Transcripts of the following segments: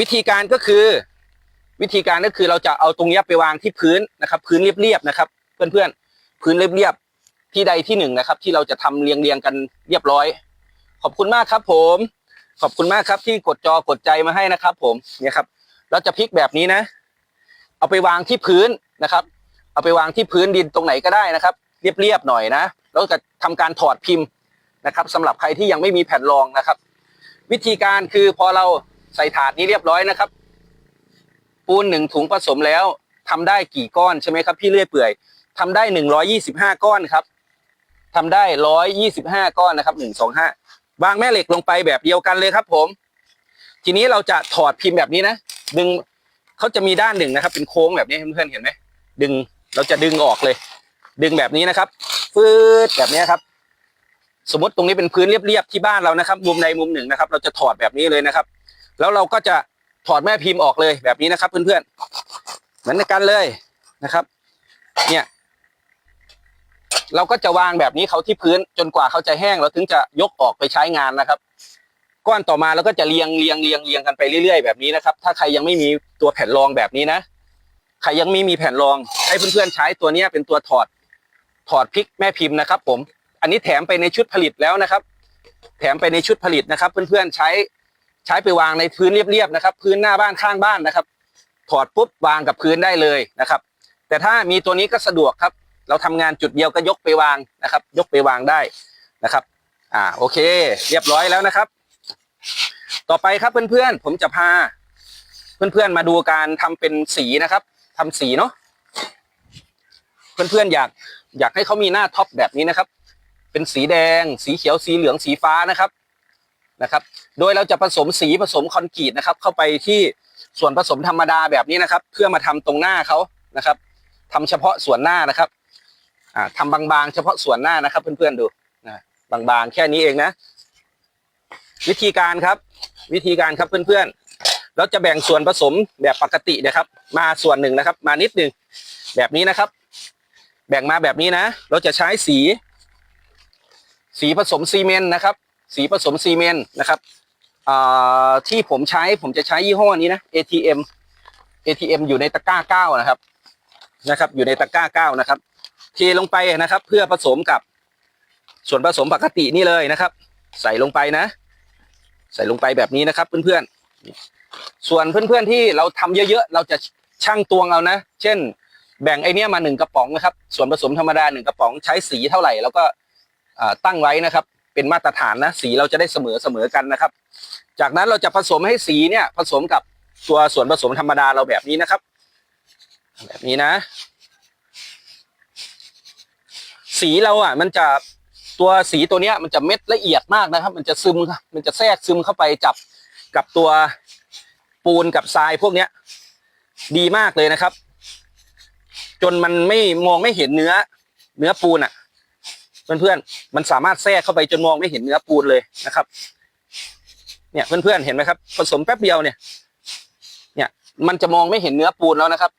วิธีการก็คือ วิธีการก็คือเราจะเอาตรงนี้ไปวางที่พื้นนะครับ พื้นเรียบๆนะครับ เพื่อนๆพื้นเรียบๆที่ใดที่หนึ่งนะครับ ที่เราจะทำเรียงเรียงๆกันเรียบร้อย ขอบคุณมากครับ ผม ขอบคุณมากครับที่กดจอกดใจมาให้นะครับ ผมเนี่ยครับ เราจะพลิกแบบนี้นะ เอาไปวางที่พื้นนะครับ เอาไปวางที่พื้นดินตรงไหนก็ได้นะครับ เรียบๆหน่อยนะแล้วก็ทำการถอดพิมพ์นะครับสำหรับใครที่ยังไม่มีแผ่นรองนะครับ วิธีการคือพอเราใส่ถาดนี้เรียบร้อยนะครับ ปูนหนึ่งถุงผสมแล้วทำได้กี่ก้อนใช่ไหมครับพี่เลื่อยเปื่อยทำได้หนึ่งร้อยี่สิบห้าก้อนครับทำได้ร้อยยี่สิบห้าก้อนนะครับหนึ่งสองห้าวางแม่เหล็กลงไปแบบเดียวกันเลยครับผม ทีนี้เราจะถอดพิมพ์แบบนี้นะดึงเขาจะมีด้านหนึ่งนะครับ เป็นโค้งแบบนี้เพื่อนๆเห็นไหมดึงเราจะดึงออกเลย ดึงแบบนี้นะครับฟืดแบบนี้ครับ สมมติตรงนี้เป็นพื้นเรียบๆที่บ้านเรานะครับ มุมใดมุมหนึ่งนะครับ เราจะถอดแบบนี้เลยนะครับ แล้วเราก็จะถอดแม่พิมพ์ออกเลยแบบนี้นะครับ เพื่อนๆเหมือนกันเลยนะครับ เนี่ย เราก็จะวางแบบนี้เขาที่พื้นจนกว่าเขาจะแห้งเราถึงจะยกออกไปใช้งานนะครับ ก้อนต่อมาเราก็จะเรียงเรียงเรียงเรียงกันไปเรื่อยๆแบบนี้นะครับ ถ้าใครยังไม่มีตัวแผ่นรองแบบนี้นะใครยังไม่มีแผ่นรองให้เพื่อนๆใช้ตัวนี้เป็นตัวถอดถอดพลิกแม่พิมพ์นะครับ ผม อันนี้แถมไปในชุดผลิตแล้วนะครับ แถมไปในชุดผลิตนะครับ เพื่อนๆใช้ใช้ไปวางในพื้นเรียบๆนะครับ พื้นหน้าบ้านข้างบ้านนะครับ ถอดปุ๊บวางกับพื้นได้เลยนะครับ แต่ถ้ามีตัวนี้ก็สะดวกครับ เราทำงานจุดเดียวก็ยกไปวางนะครับ ยกไปวางได้นะครับ อ่าโอเค เรียบร้อยแล้วนะครับ ต่อไปครับเพื่อนๆผมจะพา เพื่อนๆมาดูการทำเป็นสีนะครับทำสีเนาะเพื่อนๆอยากอยากให้เขามีหน้าท็อปแบบนี้นะครับ เป็นสีแดง สีเขียวสีเหลืองสีฟ้านะครับนะครับ โดยเราจะผสมสีผสมคอนกรีตนะครับ เข้าไปที่ส่วนผสมธรรมดาแบบนี้นะครับ เพื่อมาทำตรงหน้าเขานะครับทำเฉพาะส่วนหน้านะครับอ่าทำบางๆ เฉพาะส่วนหน้านะครับ เพื่อนๆดูนะบางๆ แค่นี้เองนะ วิธีการครับ วิธีการครับเพื่อนๆเราจะแบ่งส่วนผสมแบบปกตินะครับ มาส่วนหนึ่งนะครับ มานิดหนึ่งแบบนี้นะครับ แบ่งมาแบบนี้นะ เราจะใช้สี สีผสมซีเมนต์นะครับ สีผสมซีเมนต์นะครับที่ผมใช้ผมจะใช้ยี่ห้อนี้นะ ATM ATM อยู่ในตะกร้าเก้านะครับนะครับ อยู่ในตะกร้าเก้านะครับ เทลงไปนะครับ เพื่อผสมกับส่วนผสมปกตินี่เลยนะครับ ใส่ลงไปนะ ใส่ลงไปแบบนี้นะครับ เพื่อนๆ ส่วนเพื่อนๆที่เราทำเยอะๆ เราจะชั่งตวงเอานะ เช่น แบ่งไอเนี้ยมาหนึ่งกระป๋องนะครับ ส่วนผสมธรรมดาหนึ่งกระป๋องใช้สีเท่าไหร่แล้วก็ ตั้งไว้นะครับ เป็นมาตรฐานนะสีเราจะได้เสมอเสมอกันนะครับ จากนั้นเราจะผสมให้สีเนี่ยผสมกับตัวส่วนผสมธรรมดาเราแบบนี้นะครับ แบบนี้นะ สีเราอะ มันจะตัวสีตัวเนี้ยมันจะเม็ดละเอียดมากนะครับ มันจะซึมมันจะแทรกซึมเข้าไปจับกับตัวปูนกับทรายพวกเนี้ย ดีมากเลยนะครับ จนมันไม่มองไม่เห็นเนื้อ เนื้อปูนอะ เพื่อนๆ มันสามารถแทรกเข้าไปจนมองไม่เห็นเนื้อปูนเลยนะครับ เนี่ยเพื่อนๆ เห็นไหมครับ ผสมแป๊บเดียวเนี่ย เนี่ย มันจะมองไม่เห็นเนื้อปูนแล้วนะครับ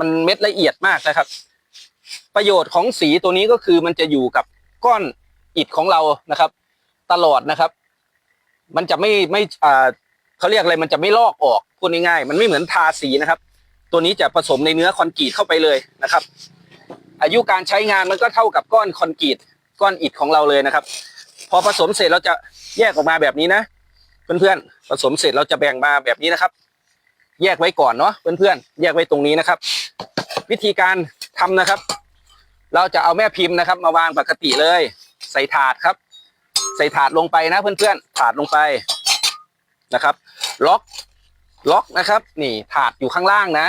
มันเม็ดละเอียดมากนะครับ ประโยชน์ของสีตัวนี้ก็คือมันจะอยู่กับก้อนอิฐของเรานะครับ ตลอดนะครับ มันจะไม่ไม่อ่าเขาเรียกอะไรมันจะไม่ลอกออกพูดง่ายๆมันไม่เหมือนทาสีนะครับ ตัวนี้จะผสมในเนื้อคอนกรีตเข้าไปเลยนะครับ อายุการใช้งานมันก็เท่ากับก้อนคอนกรีต ก้อนอิฐของเราเลยนะครับ พอผสมเสร็จเราจะแยกออกมาแบบนี้นะ เพื่อนๆผสมเสร็จเราจะแบ่งมาแบบนี้นะครับ แยกไว้ก่อนเนาะเพื่อนๆแยกไว้ตรงนี้นะครับ วิธีการทำนะครับ เราจะเอาแม่พิมพ์นะครับ มาวางปกติเลย ใส่ถาดครับ ใส่ถาดลงไปนะเพื่อนๆถาดลงไปนะครับ ล็อกล็อกนะครับ นี่ถาดอยู่ข้างล่างนะ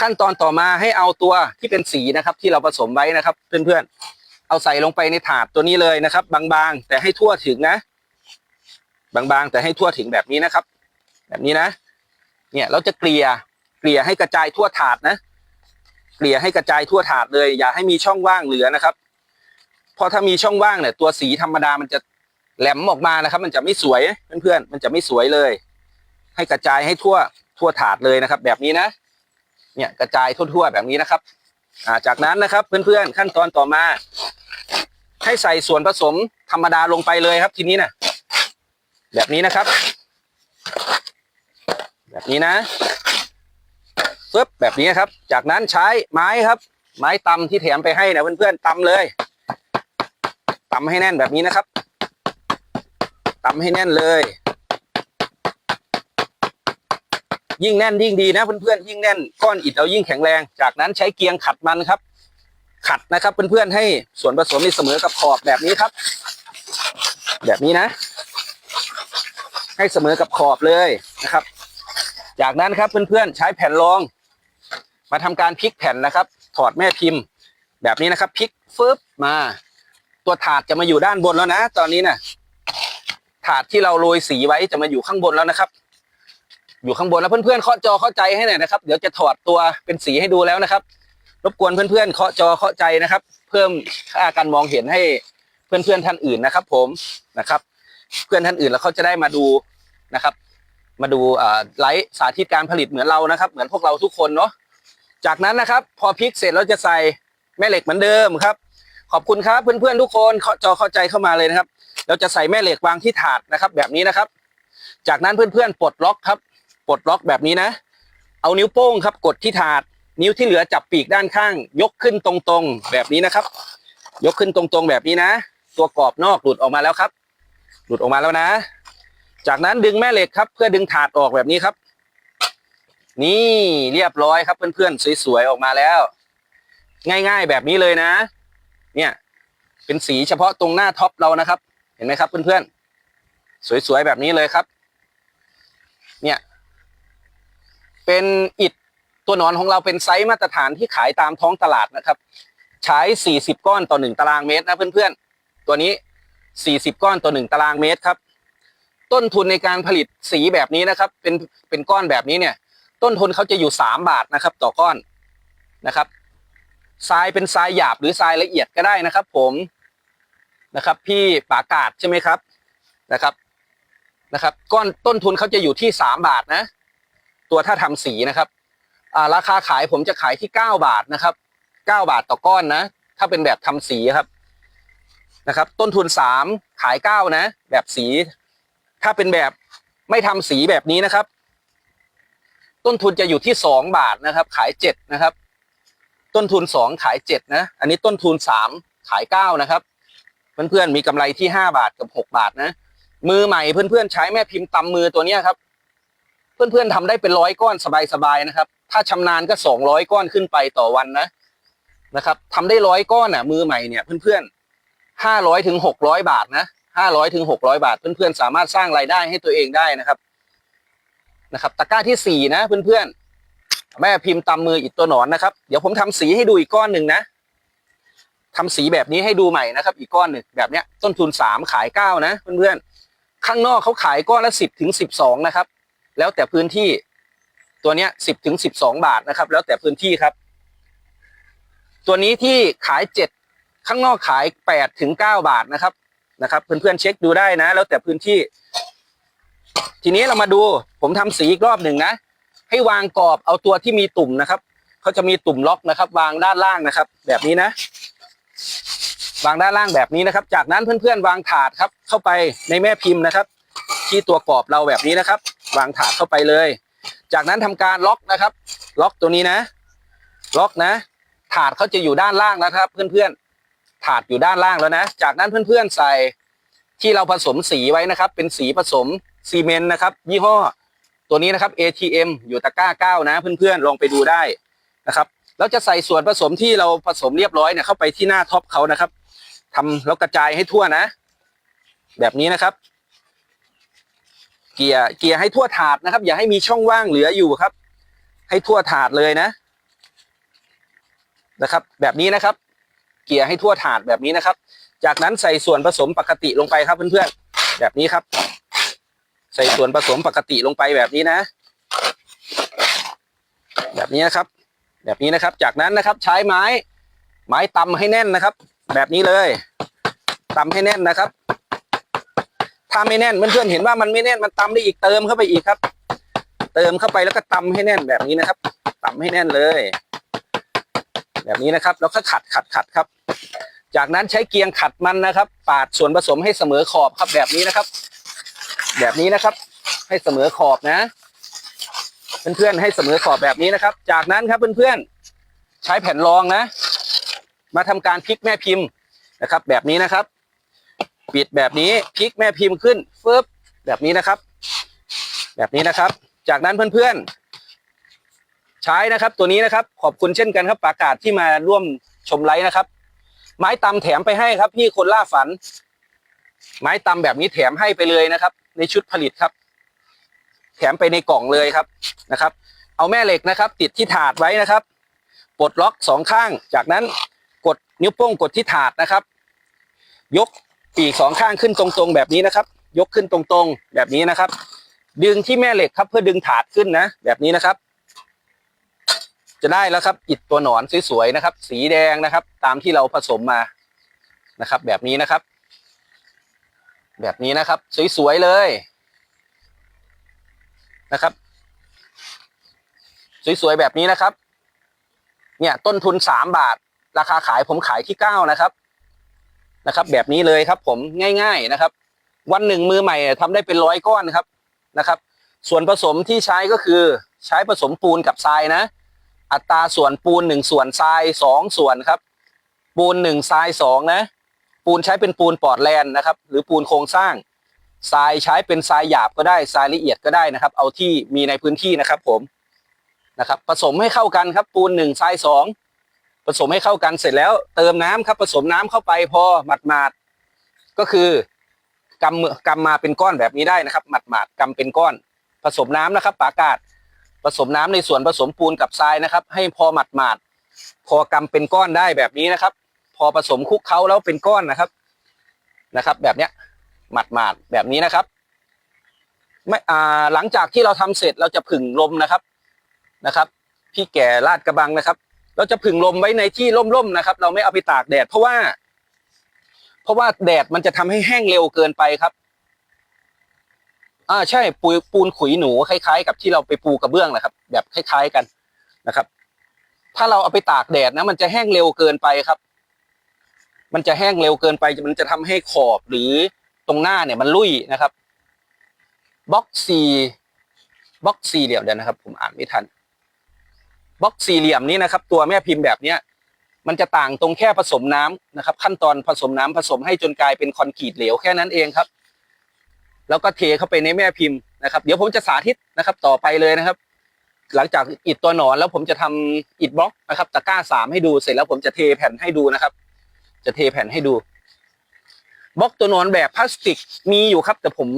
ขั้นตอนต่อมาให้เอาตัวที่เป็นสีนะครับ ที่เราผสมไว้นะครับ เพื่อนๆ เอาใส่ลงไปในถาดตัวนี้เลยนะครับ บางๆ แต่ให้ทั่วถึงนะ บางๆ แต่ให้ทั่วถึงแบบนี้นะครับ แบบนี้นะ เนี่ยเราจะเกลี่ยเกลี่ยให้กระจายทั่วถาดนะ เกลี่ยให้กระจายทั่วถาดเลย อย่าให้มีช่องว่างเหลือนะครับเพราะถ้ามีช่องว่างเนี่ยตัวสีธรรมดามันจะแหลมออกมานะครับ มันจะไม่สวยเพื่อนๆมันจะไม่สวยเลย ให้กระจายให้ทั่วทั่วถาดเลยนะครับ แบบนี้นะ เนี่ยกระจายทั่วๆแบบนี้นะครับ จากนั้นนะครับเพื่อนๆขั้นตอนต่อมา ให้ใส่ส่วนผสมธรรมดาลงไปเลยครับทีนี้นะแบบนี้นะครับ แบบนี้นะปึ๊บแบบนี้ครับ จากนั้นใช้ไม้ครับ ไม้ตำที่แถมไปให้นะเพื่อนๆตำเลยตำให้แน่นแบบนี้นะครับตำให้แน่นเลย ยิ่งแน่นยิ่งดีนะเพื่อนๆยิ่งแน่นก้อนอิฐเรายิ่งแข็งแรง จากนั้นใช้เกียงขัดมันครับ ขัดนะครับเพื่อนๆให้ส่วนผสมนี่เสมอกับขอบแบบนี้ครับ แบบนี้นะ ให้เสมอกับขอบเลยนะครับ จากนั้นครับเพื่อนๆใช้แผ่นรอง มาทำการพลิกแผ่นนะครับ ถอดแม่พิมพ์ แบบนี้นะครับพลิกฟึบมา ตัวถาดจะมาอยู่ด้านบนแล้วนะ ตอนนี้นะถาดที่เราโรยสีไว้จะมาอยู่ข้างบนแล้วนะครับ อยู่ข้างบนแล้วเพื่อนๆเคาะจอเข้าใจให้หน่อยนะครับ เดี๋ยวจะถอดตัวเป็นสีให้ดูแล้วนะครับ รบกวนเพื่อนๆเคาะจอเข้าใจนะครับ เพิ่มค่าการมองเห็นให้เพื่อนๆท่านอื่นนะครับ ผมนะครับ เพื่อนท่านอื่นแล้วเขาจะได้มาดูนะครับ มาดูไลฟ์สาธิตการผลิตเหมือนเรานะครับ เหมือนพวกเราทุกคนเนาะจากนั้นนะครับ พอพลิกเสร็จเราจะใส่แม่เหล็กเหมือนเดิมครับ ขอบคุณครับเพื่อนๆทุกคนเคาะจอเข้าใจเข้ามาเลยนะครับเราจะใส่แม่เหล็กวางที่ถาดนะครับ แบบนี้นะครับ จากนั้นเพื่อนๆปลดล็อกครับ ปลดล็อกแบบนี้นะ เอานิ้วโป้งครับกดที่ถาด นิ้วที่เหลือจับปีกด้านข้าง ยกขึ้นตรงๆ แบบนี้นะครับ ยกขึ้นตรงๆแบบนี้นะ ตัวกรอบนอกหลุดออกมาแล้วครับ หลุดออกมาแล้วนะ จากนั้นดึงแม่เหล็กครับ เพื่อดึงถาดออกแบบนี้ครับ นี่เรียบร้อยครับเพื่อนๆสวยๆออกมาแล้ว ง่ายๆแบบนี้เลยนะ เนี่ยเป็นสีเฉพาะตรงหน้าท็อปเรานะครับ เห็นไหมครับเพื่อนๆสวยๆแบบนี้เลยครับ เนี่ย เป็นอิฐตัวหนอนของเราเป็นไซส์มาตรฐานที่ขายตามท้องตลาดนะครับ ใช้ 40 ก้อนต่อ 1 ตารางเมตรนะเพื่อนๆ ตัวนี้ 40 ก้อนต่อ 1 ตารางเมตรครับ ต้นทุนในการผลิตสีแบบนี้นะครับ เป็นเป็นก้อนแบบนี้เนี่ย ต้นทุนเขาจะอยู่ 3 บาทนะครับ ต่อก้อนนะครับทรายเป็นทรายหยาบหรือทรายละเอียดก็ได้นะครับ ผมนะครับ พี่ปากาดใช่ไหมครับนะครับนะครับ ก้อนต้นทุนเขาจะอยู่ที่ 3 บาทนะ ตัวถ้าทำสีนะครับอ่าราคาขายผมจะขายที่9บาทนะครับ9บาทต่อก้อนนะ ถ้าเป็นแบบทำสีครับนะครับ ต้นทุน3ขาย9นะ แบบสี ถ้าเป็นแบบไม่ทำสีแบบนี้นะครับ ต้นทุนจะอยู่ที่2บาทนะครับ ขาย7นะครับ ต้นทุน2ขาย7นะ อันนี้ต้นทุน3ขาย9นะครับ เพื่อนๆมีกำไรที่5บาทกับ6บาทนะ มือใหม่เพื่อนๆใช้แม่พิมพ์ตำมือตัวเนี้ยครับ เพื่อนๆทำได้เป็นร้อยก้อนสบายๆนะครับ ถ้าชำนาญก็สองร้อยก้อนขึ้นไปต่อวันนะนะครับทำได้ร้อยก้อนอะมือใหม่เนี่ยเพื่อนๆห้าร้อยถึงหกร้อยบาทนะห้าร้อยถึงหกร้อยบาท เพื่อนๆสามารถสร้างรายได้ให้ตัวเองได้นะครับนะครับตะกร้าที่สี่นะเพื่อนๆแม่พิมพ์ตำมืออีกตัวหนอนนะครับ เดี๋ยวผมทำสีให้ดูอีกก้อนหนึ่งนะทำสีแบบนี้ให้ดูใหม่นะครับ อีกก้อนหนึ่งแบบเนี้ยต้นทุนสามขายเก้านะเพื่อนๆข้างนอกเขาขายก้อนละสิบถึงสิบสองนะครับ แล้วแต่พื้นที่ตัวเนี้ยสิบถึงสิบสองบาทนะครับ แล้วแต่พื้นที่ครับ ตัวนี้ที่ขายเจ็ดข้างนอกขายแปดถึงเก้าบาทนะครับนะครับ เพื่อนๆเช็คดูได้นะ แล้วแต่พื้นที่ ทีนี้เรามาดูผมทำสีอีกรอบหนึ่งนะ ให้วางกรอบเอาตัวที่มีตุ่มนะครับเขาจะมีตุ่มล็อกนะครับ วางด้านล่างนะครับ แบบนี้นะ วางด้านล่างแบบนี้นะครับ จากนั้นเพื่อนๆวางถาดครับ เข้าไปในแม่พิมพ์นะครับ ที่ตัวกรอบเราแบบนี้นะครับ วางถาดเข้าไปเลย จากนั้นทำการล็อกนะครับ ล็อกตัวนี้นะ ล็อกนะ ถาดเขาจะอยู่ด้านล่างแล้วครับ เพื่อนๆ ถาดอยู่ด้านล่างแล้วนะ จากนั้นเพื่อนๆใส่ที่เราผสมสีไว้นะครับ เป็นสีผสมซีเมนต์นะครับ ยี่ห้อตัวนี้นะครับ ATM อยู่ตะกร้าเก้านะ เพื่อนๆลองไปดูได้นะครับแล้วจะใส่ส่วนผสมที่เราผสมเรียบร้อยเนี่ยเข้าไปที่หน้าท็อปเขานะครับทำแล้วกระจายให้ทั่วนะ แบบนี้นะครับ เกียร์เกียร์ให้ทั่วถาดนะครับ อย่าให้มีช่องว่างเหลืออยู่ครับ ให้ทั่วถาดเลยนะนะครับ แบบนี้นะครับ เกียร์ให้ทั่วถาดแบบนี้นะครับ จากนั้นใส่ส่วนผสมปกติลงไปครับเพื่อนๆแบบนี้ครับ ใส่ส่วนผสมปกติลงไปแบบนี้นะ แบบนี้นะครับ แบบนี้นะครับ จากนั้นนะครับใช้ไม้ ไม้ตำให้แน่นนะครับ แบบนี้เลยตำให้แน่นนะครับ ถ้าไม่แน่นเพื่อนๆเห็นว่ามันไม่แน่นมันตำได้อีกเติมเข้าไปอีกครับ เติมเข้าไปแล้วก็ตำให้แน่นแบบนี้นะครับตำให้แน่นเลย แบบนี้นะครับ แล้วก็ขัดขัดขัดครับ จากนั้นใช้เกียงขัดมันนะครับ ปาดส่วนผสมให้เสมอขอบครับแบบนี้นะครับ แบบนี้นะครับ ให้เสมอขอบนะ เพื่อนๆให้เสมอขอบแบบนี้นะครับ จากนั้นครับเพื่อนๆใช้แผ่นรองนะ มาทำการพลิกแม่พิมพ์นะครับ แบบนี้นะครับ ปิดแบบนี้พลิกแม่พิมพ์ขึ้นฟึบแบบนี้นะครับ แบบนี้นะครับ จากนั้นเพื่อนๆ ใช้นะครับตัวนี้นะครับ ขอบคุณเช่นกันครับปากาศที่มาร่วมชมไลฟ์นะครับ ไม้ตำแถมไปให้ครับพี่คนล่าฝัน ไม้ตำแบบนี้แถมให้ไปเลยนะครับ ในชุดผลิตครับ แถมไปในกล่องเลยครับนะครับ เอาแม่เหล็กนะครับ ติดที่ถาดไว้นะครับปลดล็อกสองข้าง จากนั้นกดนิ้วโป้งกดที่ถาดนะครับ ยก ปีกสองข้างขึ้นตรงๆ แบบนี้นะครับ ยกขึ้นตรงๆ แบบนี้นะครับ ดึงที่แม่เหล็กครับเพื่อดึงถาดขึ้นนะ แบบนี้นะครับ จะได้แล้วครับอิฐตัวหนอนสวยๆนะครับ สีแดงนะครับ ตามที่เราผสมมานะครับ แบบนี้นะครับ แบบนี้นะครับ สวยๆเลยนะครับ สวยๆแบบนี้นะครับ เนี่ยต้นทุนสามบาท ราคาขายผมขายที่เก้านะครับ นะครับ แบบนี้เลยครับ ผมง่าย ๆนะครับ วันหนึ่งมือใหม่ทำได้เป็นร้อยก้อนครับนะครับ ส่วนผสมที่ใช้ก็คือใช้ผสมปูนกับทรายนะ อัตราส่วนปูนหนึ่งส่วนทรายสองส่วนครับ ปูนหนึ่งทรายสองนะ ปูนใช้เป็นปูนปอร์ตแลนนะครับ หรือปูนโครงสร้างทรายใช้เป็นทรายหยาบก็ได้ทรายละเอียดก็ได้นะครับ เอาที่มีในพื้นที่นะครับ ผมนะครับ ผสมให้เข้ากันครับ ปูนหนึ่งทรายสอง ผสมให้เข้ากันเสร็จแล้ว เติมน้ำครับผสมน้ำเข้าไปพอหมาดก็คือกำมือกำมาเป็นก้อนแบบนี้ได้นะครับ หมาดกำเป็นก้อน ผสมน้ำนะครับปากาศผสมน้ำในส่วนผสมปูนกับทรายนะครับ ให้พอหมาดพอกำเป็นก้อนได้แบบนี้นะครับ พอผสมคลุกเคล้าแล้วเป็นก้อนนะครับนะครับ แบบเนี้ยหมาดแบบนี้นะครับไม่อ่าหลังจากที่เราทำเสร็จเราจะผึ่งลมนะครับนะครับ พี่แก่ลาดกระบังนะครับ เราจะผึ่งลมไว้ในที่ร่มๆนะครับ เราไม่เอาไปตากแดด เพราะว่า เพราะว่าแดดมันจะทำให้แห้งเร็วเกินไปครับ อ่าใช่ปูปูนขุยหนูคล้ายๆ กับที่เราไปปูกระเบื้องนะครับ แบบคล้าย ๆกันนะครับ ถ้าเราเอาไปตากแดดนะ มันจะแห้งเร็วเกินไปครับ มันจะแห้งเร็วเกินไป มันจะทำให้ขอบหรือตรงหน้าเนี่ยมันลุ่ยนะครับบล็อกซีบล็อกสี่เหลี่ยมเดี๋ยวนะครับ ผมอ่านไม่ทัน บล็อกสี่เหลี่ยมนี้นะครับ ตัวแม่พิมพ์แบบเนี้ยมันจะต่างตรงแค่ผสมน้ำนะครับ ขั้นตอนผสมน้ำผสมให้จนกลายเป็นคอนกรีตเหลวแค่นั้นเองครับ แล้วก็เทเข้าไปในแม่พิมพ์นะครับ เดี๋ยวผมจะสาธิตนะครับ ต่อไปเลยนะครับ หลังจากอิฐตัวหนอนแล้วผมจะทำอิฐบล็อกนะครับตะกร้าสามให้ดูเสร็จแล้วผมจะเทแผ่นให้ดูนะครับ จะเทแผ่นให้ดูบล็อกตัวนอนแบบพลาสติกมีอยู่ครับ แต่ผม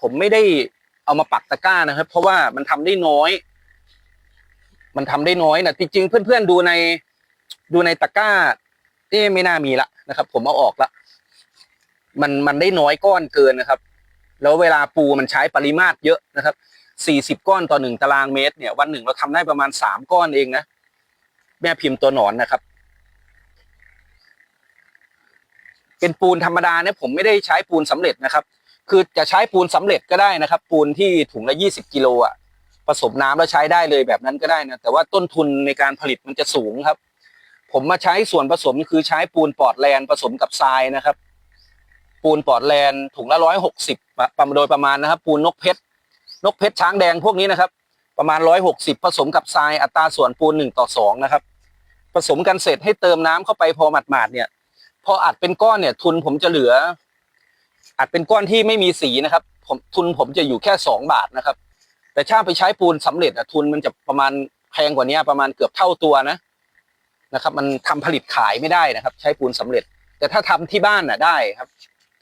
ผมไม่ได้เอามาปักตะกร้านะครับ เพราะว่ามันทำได้น้อย มันทำได้น้อยนะจริงๆเพื่อนๆดูในดูในตะกร้าเอ๊ไม่น่ามีละนะครับ ผมเอาออกละมันมันได้น้อยก้อนเกินนะครับ แล้วเวลาปูมันใช้ปริมาตรเยอะนะครับสี่สิบก้อนต่อหนึ่งตารางเมตร เนี่ย วันหนึ่งเราทำได้ประมาณสามก้อนเองนะแม่พิมพ์ตัวหนอนนะครับ เป็นปูนธรรมดาเนี่ยผมไม่ได้ใช้ปูนสำเร็จนะครับ คือจะใช้ปูนสำเร็จก็ได้นะครับ ปูนที่ถุงละยี่สิบกิโลอะ ผสมน้ำแล้วใช้ได้เลยแบบนั้นก็ได้นะแต่ว่าต้นทุนในการผลิตมันจะสูงครับ ผมมาใช้ส่วนผสมคือใช้ปูนปอร์ตแลนผสมกับทรายนะครับ ปูนปอร์ตแลนถุงละร้อยหกสิบประมาณโดยประมาณนะครับ ปูนนกเพชรนกเพชรช้างแดงพวกนี้นะครับ ประมาณร้อยหกสิบผสมกับทรายอัตราส่วนปูนหนึ่งต่อสองนะครับ ผสมกันเสร็จให้เติมน้ำเข้าไปพอหมาดๆเนี่ยพออัดเป็นก้อนเนี่ย ทุนผมจะเหลือ อัดเป็นก้อนที่ไม่มีสีนะครับ ผมทุนผมจะอยู่แค่สองบาทนะครับ แต่ถ้าไปใช้ปูนสำเร็จอะทุนมันจะประมาณแพงกว่านี้ประมาณเกือบเท่าตัวนะนะครับ มันทำผลิตขายไม่ได้นะครับ ใช้ปูนสำเร็จ แต่ถ้าทำที่บ้านน่ะได้ครับ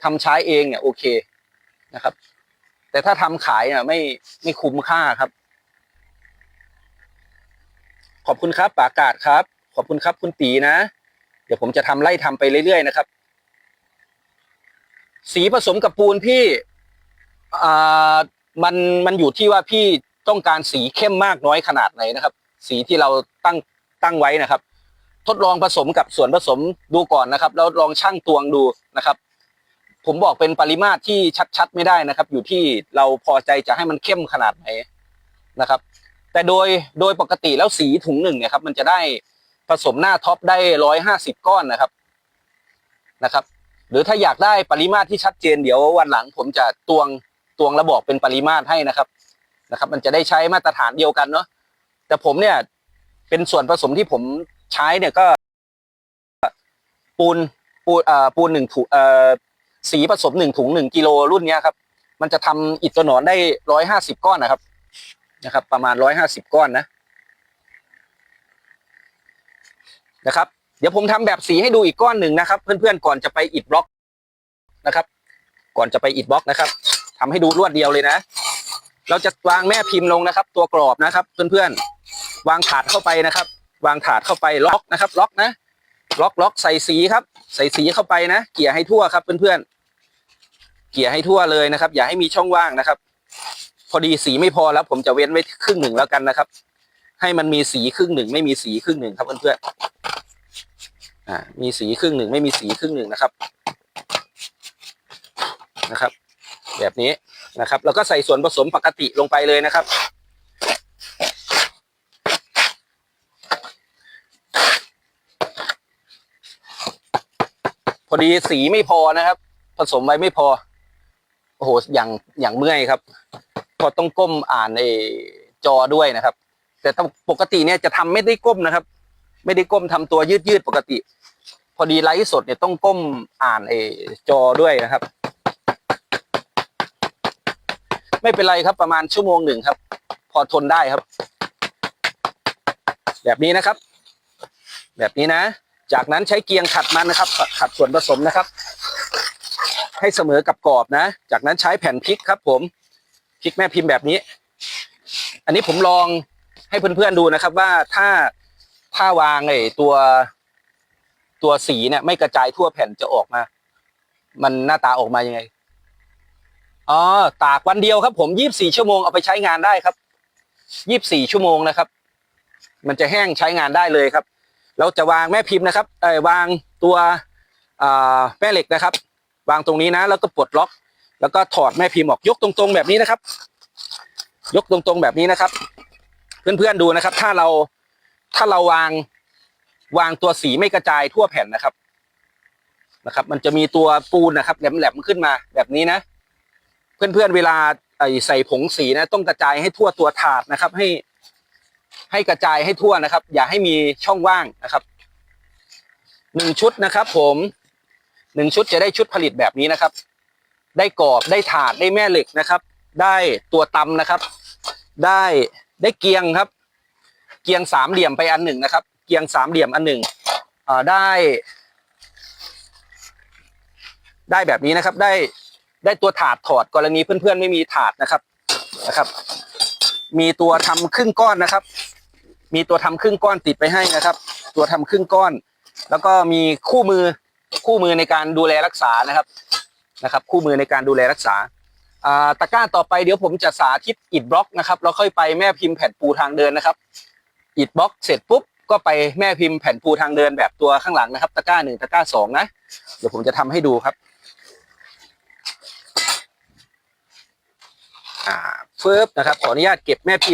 ทำใช้เองเนี่ยโอเคนะครับ แต่ถ้าทำขายเนี่ยไม่ไม่คุ้มค่าครับ ขอบคุณครับปากาศครับ ขอบคุณครับคุณตีนะ เดี๋ยวผมจะทำไล่ทำไปเรื่อยๆนะครับ สีผสมกับปูนพี่อ่า มันมันอยู่ที่ว่าพี่ต้องการสีเข้มมากน้อยขนาดไหนนะครับ สีที่เราตั้งตั้งไว้นะครับ ทดลองผสมกับส่วนผสมดูก่อนนะครับ แล้วลองชั่งตวงดูนะครับ ผมบอกเป็นปริมาตรที่ชัดๆ ไม่ได้นะครับ อยู่ที่เราพอใจจะให้มันเข้มขนาดไหนนะครับ แต่โดยโดยปกติแล้วสีถุงหนึ่งเนี่ยครับ มันจะได้ผสมหน้าท็อปได้ร้อยห้าสิบก้อนนะครับนะครับ หรือถ้าอยากได้ปริมาตรที่ชัดเจนเดี๋ยววันหลังผมจะตวง ตวงระบอกเป็นปริมาตรให้นะครับนะครับ มันจะได้ใช้มาตรฐานเดียวกันเนาะแต่ผมเนี่ยเป็นส่วนผสมที่ผมใช้เนี่ยก็ปูนปูนเอ่อปูนหนึ่งถุงเอ่อสีผสมหนึ่งถุงหนึ่งกิโลรุ่นเนี้ยครับ มันจะทำอิฐตัวหนอนได้ร้อยห้าสิบก้อนนะครับนะครับ ประมาณร้อยห้าสิบก้อนนะนะครับ เดี๋ยวผมทำแบบสีให้ดูอีกก้อนหนึ่งนะครับ เพื่อนๆก่อนจะไปอิฐบล็อกนะครับ ก่อนจะไปอิฐบล็อกนะครับ ทำให้ดูรวดเดียวเลยนะ เราจะวางแม่พิมพ์ลงนะครับ ตัวกรอบนะครับ เพื่อนๆ วางถาดเข้าไปนะครับ วางถาดเข้าไปล็อกนะครับ ล็อกนะ ล็อกล็อกใส่สีครับ ใส่สีเข้าไปนะ เกี่ยให้ทั่วครับเพื่อนๆ เกี่ยให้ทั่วเลยนะครับ อย่าให้มีช่องว่างนะครับ พอดีสีไม่พอแล้ว ผมจะเว้นไว้ครึ่งหนึ่งแล้วกันนะครับ ให้มันมีสีครึ่งหนึ่งไม่มีสีครึ่งหนึ่งครับเพื่อนๆอ่ามีสีครึ่งหนึ่งไม่มีสีครึ่งหนึ่งนะครับนะครับ แบบนี้นะครับ แล้วก็ใส่ส่วนผสมปกติลงไปเลยนะครับ พอดีสีไม่พอนะครับ ผสมไว้ไม่พอ โอ้โหอย่างอย่างเมื่อยครับ พอต้องก้มอ่านในจอด้วยนะครับ แต่ปกติเนี่ยจะทำไม่ได้ก้มนะครับ ไม่ได้ก้มทำตัวยืดยืดปกติ พอดีไลฟ์สดเนี่ยต้องก้มอ่านเอจอด้วยนะครับ ไม่เป็นไรครับประมาณชั่วโมงหนึ่งครับ พอทนได้ครับ แบบนี้นะครับ แบบนี้นะ จากนั้นใช้เกียงขัดมันนะครับ ขัดส่วนผสมนะครับ ให้เสมอกับกรอบนะ จากนั้นใช้แผ่นพริกครับ ผมพริกแม่พิมพ์แบบนี้ อันนี้ผมลองให้เพื่อนๆดูนะครับ ว่าถ้าถ้าวางไอ้ตัวตัวสีเนี่ย ไม่กระจายทั่วแผ่นจะออกมา มันหน้าตาออกมายังไง อ๋อตากวันเดียวครับ ผมยี่บสี่ชั่วโมงเอาไปใช้งานได้ครับยี่บสี่ชั่วโมงนะครับ มันจะแห้งใช้งานได้เลยครับ เราจะวางแม่พิมพ์นะครับเออวางตัวแม่เหล็กนะครับ วางตรงนี้นะ แล้วก็ปลดล็อก แล้วก็ถอดแม่พิมพ์ออกยกตรงๆแบบนี้นะครับ ยกตรงๆแบบนี้นะครับ เพื่อนๆดูนะครับ ถ้าเราถ้าเราวางวางตัวสีไม่กระจายทั่วแผ่นนะครับนะครับ มันจะมีตัวปูนนะครับแหลมๆขึ้นมาแบบนี้นะ เพื่อนๆเวลาใส่ผงสีนะต้องกระจายให้ทั่วตัวถาดนะครับ ให้ให้กระจายให้ทั่วนะครับ อย่าให้มีช่องว่างนะครับหนึ่งชุดนะครับ ผมหนึ่งชุดจะได้ชุดผลิตแบบนี้นะครับ ได้กรอบได้ถาดได้แม่เหล็กนะครับ ได้ตัวตำนะครับ ได้ได้เกียงครับ เกียงสามเหลี่ยมไปอันหนึ่งนะครับ เกียงสามเหลี่ยมอันหนึ่งได้ ได้แบบนี้นะครับ ได้ ได้ตัวถาดถอดกรณีเพื่อนๆไม่มีถาดนะครับนะครับ มีตัวทำครึ่งก้อนนะครับ มีตัวทำครึ่งก้อนติดไปให้นะครับ ตัวทำครึ่งก้อน แล้วก็มีคู่มือคู่มือในการดูแลรักษานะครับนะครับ คู่มือในการดูแลรักษาอ่าตะกร้าต่อไปเดี๋ยวผมจะสาธิตอิดบล็อกนะครับแล้วค่อยไปแม่พิมพ์แผ่นปูทางเดินนะครับอิดบล็อกเสร็จปุ๊บก็ไปแม่พิมพ์แผ่นปูทางเดินแบบตัวข้างหลังนะครับ ตะกร้าหนึ่งตะกร้าสองนะเดี๋ยวผมจะทำให้ดูครับ อ่า เฟิร์บนะครับขออนุญาตเก็บแม่พิมพ์